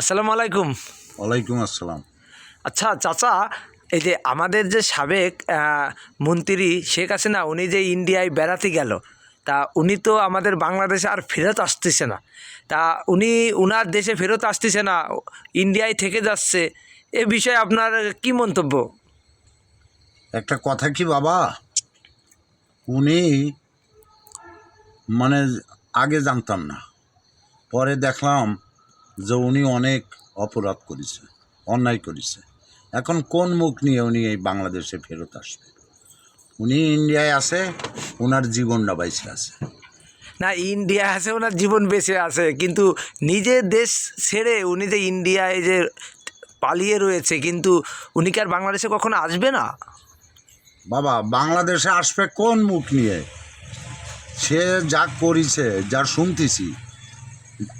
আসসালামু আলাইকুম। ওয়ালাইকুম আসসালাম। আচ্ছা চাচা এই যে আমাদের যে সাবেক মন্ত্রী শেখ হাসিনা উনি যে ইন্ডিয়ায় বেড়াতে গেল তা উনি তো আমাদের বাংলাদেশে আর ফেরত আসতেছে না। তা উনি উনার দেশে ফেরত আসতেছে না ইন্ডিয়ায় থেকে যাচ্ছে এ বিষয়ে আপনার কি মন্তব্য? একটা কথা কি বাবা? উনি মানে আগে জানতাম না। পরে দেখলাম যে উনি অনেক অপরাধ করেছে অন্যায় করেছে। এখন কোন মুখ নিয়ে উনি এই বাংলাদেশে ফেরত আসবে? উনি ইন্ডিয়ায় আছে ওনার জীবনটা বাইসে আছে। না ইন্ডিয়া আছে ওনার জীবন বেঁচে আছে কিন্তু নিজের দেশ ছেড়ে উনি যে ইন্ডিয়ায় যে পালিয়ে রয়েছে কিন্তু উনি কি আর বাংলাদেশে কখনো আসবে না? বাবা বাংলাদেশে আসবে কোন মুখ নিয়ে? সে যা করেছে যা শুনতেছি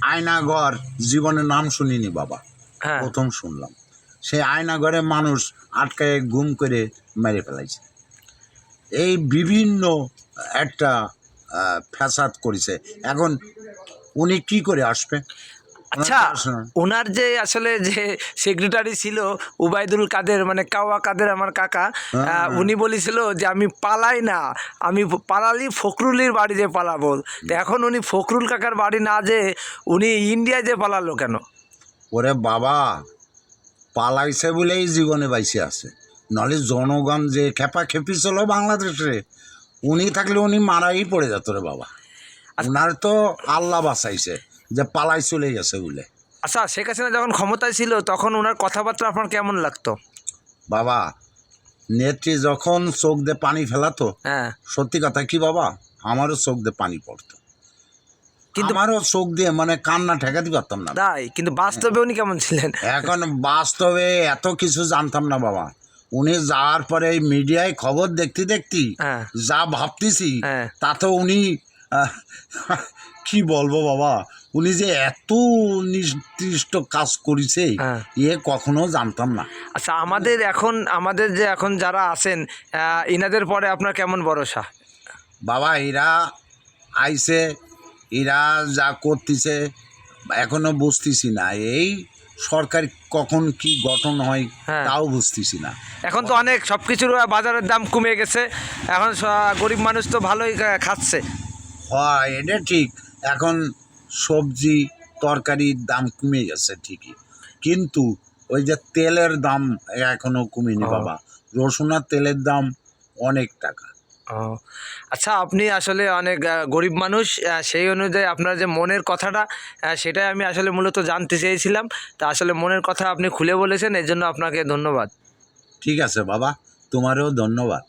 আয়নাঘর জীবনে নাম শুনিনি বাবা। হ্যাঁ। প্রথম শুনলাম। সেই আয়নাঘরে মানুষ আটকায় গুম করে মেরে ফেলাইছে। এই বিভিন্ন একটা ফ্যাসাদ করেছে। এখন উনি কি করে আসবে আচ্ছা ওনার না। ওনার যে আসলে যে সেক্রেটারি ছিল উবাইদুল কাদের মানে কাওয়া কাদের আমার কাকা আহ, উনি বলেছিল যে আমি পালাই না আমি পালালি ফখরুলের বাড়ি যে পালাবো। তো এখন উনি ফখরুল কাকার বাড়ি না যে উনি ইন্ডিয়ায় যে পালালো কেন? ওরে বাবা পালাইছে বলেই জীবনে বাইসে আছে। নাহলে জনগণ যে খেপা খেপি ছিল বাংলাদেশে উনি থাকলে উনি মারাই পড়ে যেত রে বাবা। ওনার তো আল্লাহ বাঁচাইছে। যে পালাই চলে গেছে বলে। আচ্ছা শেখ হাসিনা যখন ক্ষমতায় ছিল তখন ওনার কথাবার্তা আপনার কেমন লাগতো? বাবা নেত্রী যখন চোখ দিয়ে পানি ফেলাতো হ্যাঁ। সত্যি কথা কি বাবা? আমারও চোখ দিয়ে পানি পড়তো। কিন্তু আমারও চোখ দিয়ে মানে কান্না ঠেকাতে পারতাম না। তাই? কিন্তু বাস্তবে উনি কেমন ছিলেন? এখন বাস্তবে এত কিছু জানতাম না বাবা। উনি যাওয়ার পরে মিডিয়ায় খবর দেখতে দেখতে হ্যাঁ। যা ভাবতেছি হ্যাঁ। তাতে উনি কি বলব বাবা? উনি যে এত নির্দিষ্ট কাজ করেছে। এ কখনো জানতাম না। আচ্ছা আমাদের এখন আমাদের যে এখন যারা আছেন ইনাদের পরে আপনার কেমন ভরসা? বাবা এরা আইছে এরা যা করতেছে এখনও বুঝতেছি না। এই সরকার কখন কি গঠন হয় হ্যাঁ। তাও বুঝতেছি না। এখন তো অনেক সব কিছুর বাজারের দাম কমে গেছে। এখন গরিব মানুষ তো ভালোই খাচ্ছে। হয় এটা ঠিক। এখন সবজি তরকারির দাম কমে গেছে ঠিকই। কিন্তু ওই যে তেলের দাম এখনও কমেনি বাবা। রসুন আর তেলের দাম অনেক টাকা। আচ্ছা আপনি আসলে অনেক গরিব মানুষ সেই অনুযায়ী আপনার যে মনের কথাটা সেটাই আমি আসলে মূলত জানতে চেয়েছিলাম। তা আসলে মনের কথা আপনি খুলে বলেছেন এর জন্য আপনাকে ধন্যবাদ। ঠিক আছে বাবা তোমারও ধন্যবাদ।